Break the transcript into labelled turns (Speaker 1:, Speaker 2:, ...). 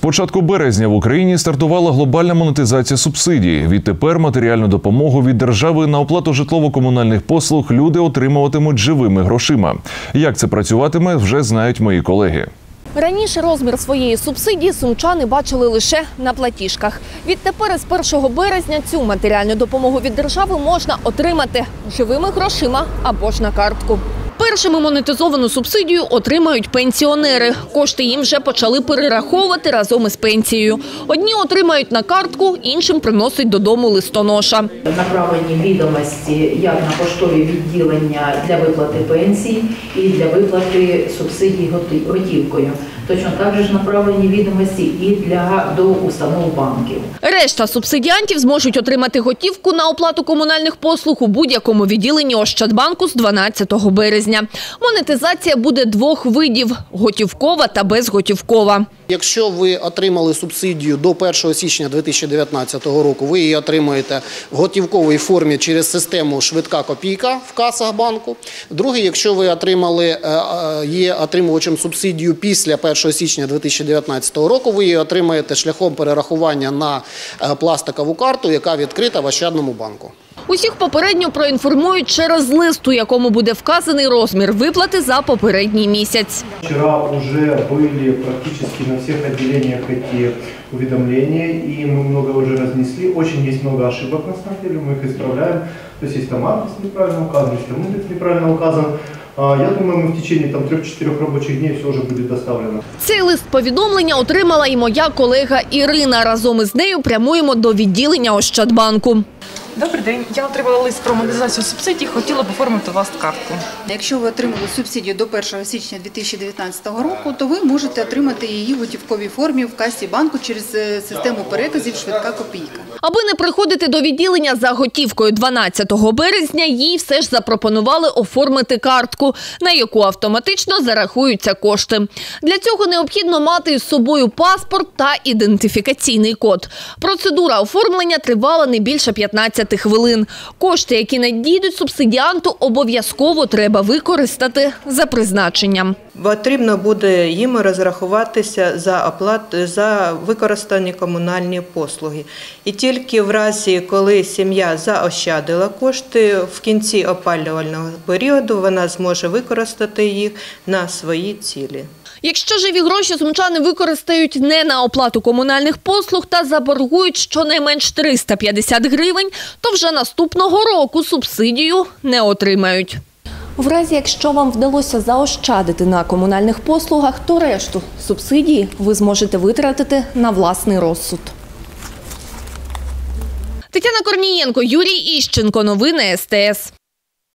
Speaker 1: початку березня в Україні стартувала глобальна монетизація субсидій. Відтепер матеріальну допомогу від держави на оплату житлово-комунальних послуг люди отримуватимуть живими грошима. Як це працюватиме, вже знають мої колеги.
Speaker 2: Раніше розмір своєї субсидії сумчани бачили лише на платіжках. Відтепер з 1 березня цю матеріальну допомогу від держави можна отримати живими грошима або ж на картку. Першими монетизовану субсидію отримають пенсіонери. Кошти їм вже почали перераховувати разом із пенсією. Одні отримають на картку, іншим приносить додому листоноша.
Speaker 3: направлені відомості як на поштові відділення для виплати пенсій і для виплати субсидій готівкою. Точно так же ж направлені відомості і для до установ банків.
Speaker 2: Решта субсидіантів зможуть отримати готівку на оплату комунальних послуг у будь-якому відділенні Ощадбанку з 12 березня. Монетизація буде двох видів – готівкова та безготівкова.
Speaker 4: Якщо ви отримали субсидію до 1 січня 2019 року, ви її отримуєте в готівковій формі через систему швидка копійка в касах банку. Друге, якщо ви отримали е, е, є отримувачем субсидію після 1 січня 2019 року, ви її отримаєте шляхом перерахування на е, пластикову карту, яка відкрита в Ощадному банку.
Speaker 2: Усіх попередньо проінформують через лист, у якому буде вказаний розмір виплати за попередній місяць.
Speaker 5: Вчера уже были практически на всех отделениях эти уведомления, и мы много уже разнесли. Очень есть много ошибок на самом деле, мы их исправляем. То есть есть там адрес неправильно указан, есть там индекс неправильно указан. я думаю, ми в течение там 3-4 робочих днів все вже буде доставлено.
Speaker 2: Цей лист повідомлення отримала і моя колега Ірина. Разом із нею прямуємо до відділення Ощадбанку.
Speaker 6: Добрий день. Я отримала лист про монетизацію субсидій. Хотіла б оформити у вас картку.
Speaker 7: Якщо ви отримали субсидію до 1 січня 2019 року, то ви можете отримати її в готівковій формі в касі банку через е, систему переказів швидка копійка.
Speaker 2: Аби не приходити до відділення за готівкою 12 березня, їй все ж запропонували оформити картку, на яку автоматично зарахуються кошти. Для цього необхідно мати із собою паспорт та ідентифікаційний код. Процедура оформлення тривала не більше 15 хвилин. Кошти, які надійдуть субсидіанту, обов'язково треба використати за призначенням.
Speaker 8: Потрібно буде їм розрахуватися за оплат за використані комунальні послуги. І тільки в разі, коли сім'я заощадила кошти в кінці опалювального періоду, вона зможе використати їх на свої цілі.
Speaker 2: Якщо живі гроші сумчани використають не на оплату комунальних послуг та заборгують щонайменш 350 гривень, то вже наступного року субсидію не отримають. В разі, якщо вам вдалося заощадити на комунальних послугах, то решту субсидії ви зможете витратити на власний розсуд. Тетяна Корнієнко, Юрій Іщенко. Новини СТС.